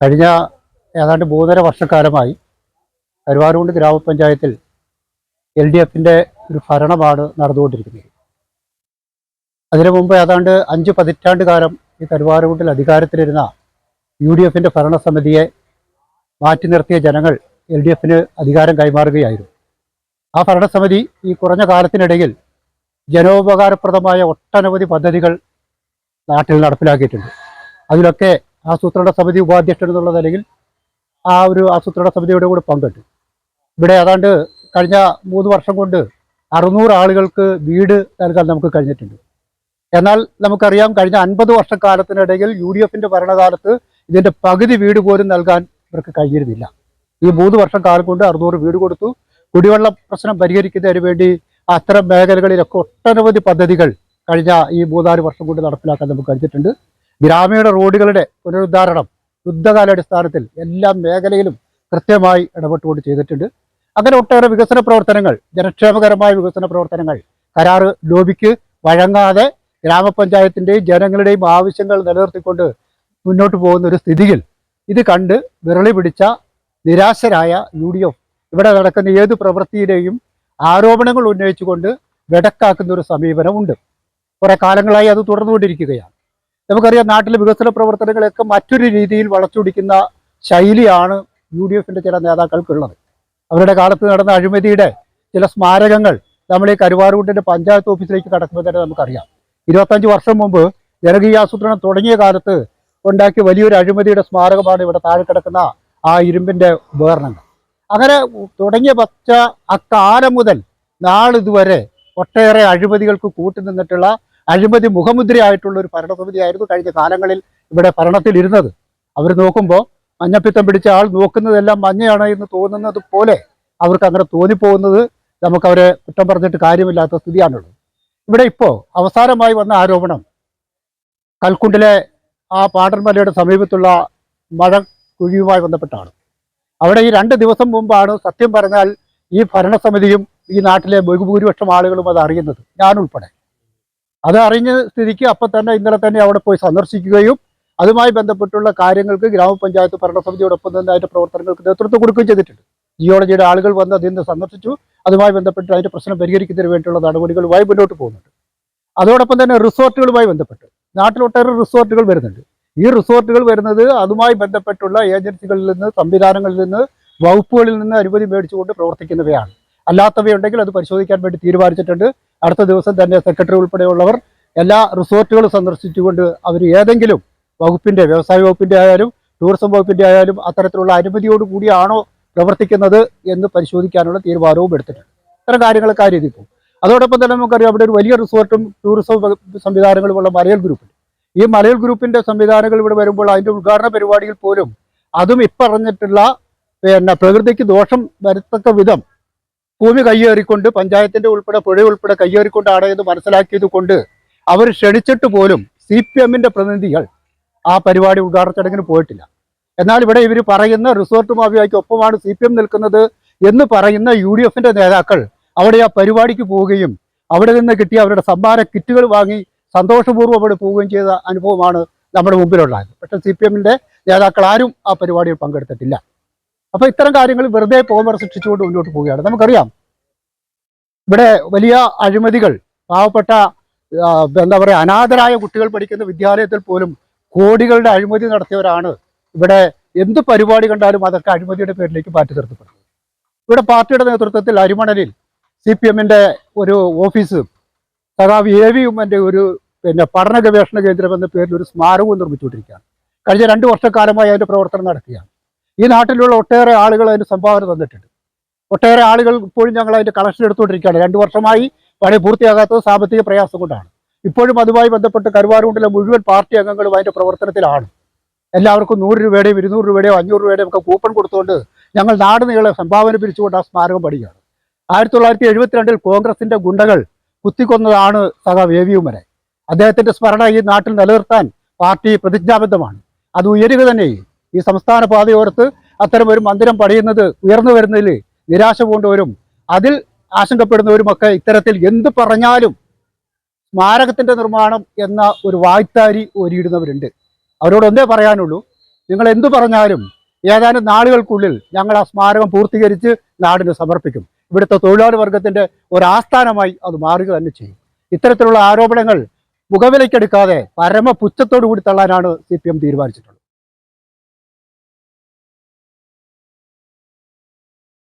കഴിഞ്ഞ ഏതാണ്ട് മൂന്നര വർഷക്കാലമായി കരുവാരുകുണ്ട് ഗ്രാമപഞ്ചായത്തിൽ എൽ ഡി എഫിന്റെ ഒരു ഭരണമാണ് നടന്നുകൊണ്ടിരിക്കുന്നത്. അതിനു മുമ്പ് ഏതാണ്ട് അഞ്ച് പതിറ്റാണ്ട് കാലം ഈ കരുവാരുകുണ്ടിൽ അധികാരത്തിലിരുന്ന യു ഡി എഫിന്റെ ഭരണസമിതിയെ മാറ്റി നിർത്തിയ ജനങ്ങൾ എൽ ഡി എഫിന് അധികാരം കൈമാറുകയായിരുന്നു. ആ ഭരണസമിതി ഈ കുറഞ്ഞ കാലത്തിനിടയിൽ ജനോപകാരപ്രദമായ ഒട്ടനവധി പദ്ധതികൾ നാട്ടിൽ നടപ്പിലാക്കിയിട്ടുണ്ട്. അതിലൊക്കെ ആസൂത്രണ സമിതി ഉപാധ്യക്ഷൻ എന്നുള്ള നിലയിൽ ആ ഒരു ആസൂത്രണ സമിതിയുടെ കൂടെ പങ്കിട്ടു. ഇവിടെ ഏതാണ്ട് കഴിഞ്ഞ മൂന്ന് വർഷം കൊണ്ട് അറുന്നൂറ് ആളുകൾക്ക് വീട് നൽകാൻ നമുക്ക് കഴിഞ്ഞിട്ടുണ്ട്. എന്നാൽ നമുക്കറിയാം കഴിഞ്ഞ അൻപത് വർഷക്കാലത്തിനിടയിൽ യു ഡി എഫിന്റെ ഭരണകാലത്ത് ഇതിന്റെ പകുതി വീട് പോലും നൽകാൻ ഇവർക്ക് കഴിഞ്ഞിരുന്നില്ല. ഈ മൂന്ന് വർഷം കാലം കൊണ്ട് അറുന്നൂറ് വീട് കൊടുത്തു. കുടിവെള്ള പ്രശ്നം പരിഹരിക്കുന്നതിന് വേണ്ടി അത്തരം മേഖലകളിലൊക്കെ ഒട്ടനവധി പദ്ധതികൾ കഴിഞ്ഞ ഈ മൂന്നാൽ വർഷം കൊണ്ട് നടപ്പിലാക്കാൻ നമുക്ക് കഴിഞ്ഞിട്ടുണ്ട്. ഗ്രാമീണ റോഡുകളുടെ പുനരുദ്ധാരണം യുദ്ധകാലാടിസ്ഥാനത്തിൽ എല്ലാ മേഖലയിലും കൃത്യമായി ഇടപെട്ടുകൊണ്ട് ചെയ്തിട്ടുണ്ട്. അങ്ങനെ ഒട്ടേറെ വികസന പ്രവർത്തനങ്ങൾ ജനക്ഷേമകരമായ വികസന പ്രവർത്തനങ്ങൾ കരാറ് ലോബിക്ക് വഴങ്ങാതെ ഗ്രാമപഞ്ചായത്തിന്റെയും ജനങ്ങളുടെയും ആവശ്യങ്ങൾ നിലനിർത്തിക്കൊണ്ട് മുന്നോട്ട് പോകുന്ന ഒരു സ്ഥിതിയിൽ ഇത് കണ്ട് വിരളി പിടിച്ച നിരാശരായ യു ഡി എഫ് ഇവിടെ നടക്കുന്ന ഏത് പ്രവൃത്തിയിലെയും ആരോപണങ്ങൾ ഉന്നയിച്ചുകൊണ്ട് വെടക്കാക്കുന്ന ഒരു സമീപനമുണ്ട്. കുറെ കാലങ്ങളായി അത് തുടർന്നുകൊണ്ടിരിക്കുകയാണ്. നമുക്കറിയാം നാട്ടിലെ വികസന പ്രവർത്തനങ്ങളെയൊക്കെ മറ്റൊരു രീതിയിൽ വളച്ചൊടിക്കുന്ന ശൈലിയാണ് യു ഡി എഫിന്റെ ചില നേതാക്കൾക്കുള്ളത്. അവരുടെ കാലത്ത് നടന്ന അഴിമതിയുടെ ചില സ്മാരകങ്ങൾ നമ്മൾ ഈ കരുവാറുകുണ്ടിന്റെ പഞ്ചായത്ത് ഓഫീസിലേക്ക് കടക്കുമ്പോൾ തന്നെ നമുക്കറിയാം. ഇരുപത്തഞ്ച് വർഷം മുമ്പ് ജനകീയാസൂത്രണം തുടങ്ങിയ കാലത്ത് ഉണ്ടാക്കിയ വലിയൊരു അഴിമതിയുടെ സ്മാരകമാണ് ഇവിടെ താഴെ കിടക്കുന്ന ആ ഇരുമ്പിന്റെ ഉപകരണങ്ങൾ. അങ്ങനെ തുടങ്ങിയ പച്ച അക്കാലം മുതൽ നാളിതുവരെ ഒട്ടേറെ അഴിമതികൾക്ക് കൂട്ടുനിന്നിട്ടുള്ള അഴിമതി മുഖമുദ്രയായിട്ടുള്ള ഒരു ഭരണസമിതിയായിരുന്നു കഴിഞ്ഞ കാലങ്ങളിൽ ഇവിടെ ഭരണത്തിൽ ഇരുന്നത് അവർ നോക്കുമ്പോൾ മഞ്ഞപ്പിത്തം പിടിച്ച ആൾ നോക്കുന്നതെല്ലാം മഞ്ഞയാണ് എന്ന് തോന്നുന്നത് പോലെ അവർക്ക് അങ്ങനെ തോന്നിപ്പോകുന്നത് നമുക്ക് അവരെ കുറ്റം പറഞ്ഞിട്ട് കാര്യമില്ലാത്ത സ്ഥിതിയാണുള്ളത്. ഇവിടെ ഇപ്പോൾ അവസാനമായി വന്ന ആരോപണം കൽക്കുണ്ടിലെ ആ പാടൻമലയുടെ സമീപത്തുള്ള മഴ കുഴിയുമായി ബന്ധപ്പെട്ടാണ്. അവിടെ ഈ രണ്ട് ദിവസം മുമ്പാണ് സത്യം പറഞ്ഞാൽ ഈ ഭരണസമിതിയും ഈ നാട്ടിലെ ബഹുഭൂരിപക്ഷം ആളുകളും അത് അറിയുന്നത്. ഞാനുൾപ്പെടെ. അത് അറിഞ്ഞ സ്ഥിതിക്ക് അപ്പം തന്നെ ഇന്നലെ തന്നെ അവിടെ പോയി സന്ദർശിക്കുകയും അതുമായി ബന്ധപ്പെട്ടുള്ള കാര്യങ്ങൾക്ക് ഗ്രാമപഞ്ചായത്ത് ഭരണസമിതിയോടൊപ്പം തന്നെ അതിന്റെ പ്രവർത്തനങ്ങൾക്ക് നേതൃത്വം കൊടുക്കുകയും ചെയ്തിട്ടുണ്ട്. ജിയോളജിയുടെ ആളുകൾ വന്ന് അതിൽ സന്ദർശിച്ചു. അതുമായി ബന്ധപ്പെട്ട് അതിന്റെ പ്രശ്നം പരിഹരിക്കുന്നതിന് വേണ്ടിയുള്ള നടപടികളുമായി മുന്നോട്ട് പോകുന്നുണ്ട്. അതോടൊപ്പം തന്നെ റിസോർട്ടുകളുമായി ബന്ധപ്പെട്ട് നാട്ടിലൊട്ടേറെ റിസോർട്ടുകൾ വരുന്നുണ്ട്. ഈ റിസോർട്ടുകൾ വരുന്നത് അതുമായി ബന്ധപ്പെട്ടുള്ള ഏജൻസികളിൽ നിന്ന് സംവിധാനങ്ങളിൽ നിന്ന് വകുപ്പുകളിൽ നിന്ന് അനുമതി മേടിച്ചുകൊണ്ട് പ്രവർത്തിക്കുന്നവയാണ്. അല്ലാത്തവയുണ്ടെങ്കിൽ അത് പരിശോധിക്കാൻ വേണ്ടി തീരുമാനിച്ചിട്ടുണ്ട്. അടുത്ത ദിവസം തന്നെ സെക്രട്ടറി ഉൾപ്പെടെയുള്ളവർ എല്ലാ റിസോർട്ടുകളും സന്ദർശിച്ചുകൊണ്ട് അവർ ഏതെങ്കിലും വകുപ്പിന്റെ വ്യവസായ വകുപ്പിന്റെ ആയാലും ടൂറിസം വകുപ്പിന്റെ ആയാലും അത്തരത്തിലുള്ള അനുമതിയോട് കൂടിയാണോ പ്രവർത്തിക്കുന്നത് എന്ന് പരിശോധിക്കാനുള്ള തീരുമാനവും എടുത്തിട്ടുണ്ട്. ഇത്തരം കാര്യങ്ങളൊക്കെ ആ രീതിയിൽ പോകും. അതോടൊപ്പം തന്നെ നമുക്കറിയാം അവിടെ ഒരു വലിയ റിസോർട്ടും ടൂറിസം സംവിധാനങ്ങളുമുള്ള മലയൽ ഗ്രൂപ്പുണ്ട് ഈ മലയൽ ഗ്രൂപ്പിന്റെ സംവിധാനങ്ങൾ ഇവിടെ വരുമ്പോൾ അതിന്റെ ഉദ്ഘാടന പരിപാടിയിൽ പോലും അതും ഇപ്പറഞ്ഞിട്ടുള്ള പിന്നെ പ്രകൃതിക്ക് ദോഷം വരത്തക്ക വിധം ഭൂമി കയ്യേറിക്കൊണ്ട് പഞ്ചായത്തിന്റെ ഉൾപ്പെടെ പുഴ ഉൾപ്പെടെ കയ്യേറിക്കൊണ്ടാണ് എന്ന് മനസ്സിലാക്കിയത് കൊണ്ട് അവർ ക്ഷണിച്ചിട്ട് പോലും സി പി എമ്മിന്റെ പ്രതിനിധികൾ ആ പരിപാടി ഉദ്ഘാടന ചടങ്ങിന് പോയിട്ടില്ല. എന്നാൽ ഇവിടെ ഇവർ പറയുന്ന റിസോർട്ട് മാഫിയയ്ക്ക് ഒപ്പമാണ് സി പി എം നിൽക്കുന്നത് എന്ന് പറയുന്ന യു ഡി എഫിന്റെ നേതാക്കൾ അവിടെ ആ പരിപാടിക്ക് പോവുകയും അവിടെ നിന്ന് കിട്ടിയ അവരുടെ സമ്മാന കിറ്റുകൾ വാങ്ങി സന്തോഷപൂർവം അവിടെ പോവുകയും ചെയ്ത അനുഭവമാണ് നമ്മുടെ മുമ്പിലുള്ളത്. പക്ഷേ സി പി എമ്മിന്റെ നേതാക്കൾ ആരും ആ പരിപാടിയിൽ പങ്കെടുത്തിട്ടില്ല. അപ്പൊ ഇത്തരം കാര്യങ്ങൾ വെറുതെ പോകുമ്പോൾ സൃഷ്ടിച്ചുകൊണ്ട് മുന്നോട്ട് പോവുകയാണ്. നമുക്കറിയാം ഇവിടെ വലിയ അഴിമതികൾ പാവപ്പെട്ട എന്താ പറയുക അനാഥരായ കുട്ടികൾ പഠിക്കുന്ന വിദ്യാലയത്തിൽ പോലും കോടികളുടെ അഴിമതി നടത്തിയവരാണ് ഇവിടെ എന്ത് പരിപാടി കണ്ടാലും അതൊക്കെ അഴിമതിയുടെ പേരിലേക്ക് മാറ്റി നിർത്തപ്പെടുന്നത്. ഇവിടെ പാർട്ടിയുടെ നേതൃത്വത്തിൽ അരിമണലിൽ സി പി എമ്മിന്റെ ഒരു ഓഫീസ് സഖാവ് എ വി ഉമ്മന്റെ ഒരു പിന്നെ പഠന ഗവേഷണ കേന്ദ്രം എന്ന പേരിൽ ഒരു സ്മാരകവും നിർമ്മിച്ചുകൊണ്ടിരിക്കുകയാണ്. കഴിഞ്ഞ രണ്ട് വർഷക്കാലമായി അതിന്റെ പ്രവർത്തനം നടക്കുകയാണ്. ഈ നാട്ടിലുള്ള ഒട്ടേറെ ആളുകൾ അതിന് സംഭാവന തന്നിട്ടുണ്ട്. ഒട്ടേറെ ആളുകൾ ഇപ്പോഴും ഞങ്ങൾ അതിന്റെ കണക്ഷൻ എടുത്തുകൊണ്ടിരിക്കുകയാണ്. രണ്ട് വർഷമായി പണി പൂർത്തിയാകാത്തത് സാമ്പത്തിക പ്രയാസം കൊണ്ടാണ്. ഇപ്പോഴും അതുമായി ബന്ധപ്പെട്ട് കരുവാരുകൊണ്ടിലെ മുഴുവൻ പാർട്ടി അംഗങ്ങളും അതിന്റെ പ്രവർത്തനത്തിലാണ്. എല്ലാവർക്കും നൂറ് രൂപയുടെയും ഇരുന്നൂറ് രൂപയുടെയും അഞ്ഞൂറ് രൂപയുടെയും ഒക്കെ കൂപ്പൺ കൊടുത്തുകൊണ്ട് ഞങ്ങൾ നാട് നീളെ സംഭാവന പിരിച്ചുകൊണ്ട് ആ സ്മാരകം പഠിക്കുകയാണ് ആയിരത്തി തൊള്ളായിരത്തി എഴുപത്തിരണ്ടിൽ കോൺഗ്രസിന്റെ ഗുണ്ടകൾ കുത്തിക്കൊന്നതാണ് സഖാ വേവിയുമരെ അദ്ദേഹത്തിന്റെ സ്മരണ ഈ നാട്ടിൽ നിലനിർത്താൻ പാർട്ടി പ്രതിജ്ഞാബദ്ധമാണ്. അത് ഉയരുക തന്നെ. ഈ സംസ്ഥാന പാതയോരത്ത് അത്തരം ഒരു മന്ദിരം പണിയുന്നത് ഉയർന്നു വരുന്നതിൽ നിരാശ കൊണ്ടുവരും അതിൽ ആശങ്കപ്പെടുന്നവരുമൊക്കെ ഇത്തരത്തിൽ എന്ത് പറഞ്ഞാലും സ്മാരകത്തിന്റെ നിർമ്മാണം എന്ന ഒരു വായ്ത്താരി ഓരിയിടുന്നവരുണ്ട്. അവരോട് ഒന്നേ പറയാനുള്ളൂ നിങ്ങൾ എന്തു പറഞ്ഞാലും ഏതാനും നാളുകൾക്കുള്ളിൽ ഞങ്ങൾ ആ സ്മാരകം പൂർത്തീകരിച്ച് നാടിന് സമർപ്പിക്കും. ഇവിടുത്തെ തൊഴിലാളി വർഗത്തിന്റെ ഒരു ആസ്ഥാനമായി അത് മാറുക തന്നെ ചെയ്യും. ഇത്തരത്തിലുള്ള ആരോപണങ്ങൾ മുഖവിലയ്ക്കെടുക്കാതെ പരമപുച്ഛത്തോടു കൂടി തള്ളാനാണ് സി പി എം തീരുമാനിച്ചിട്ടുള്ളത്.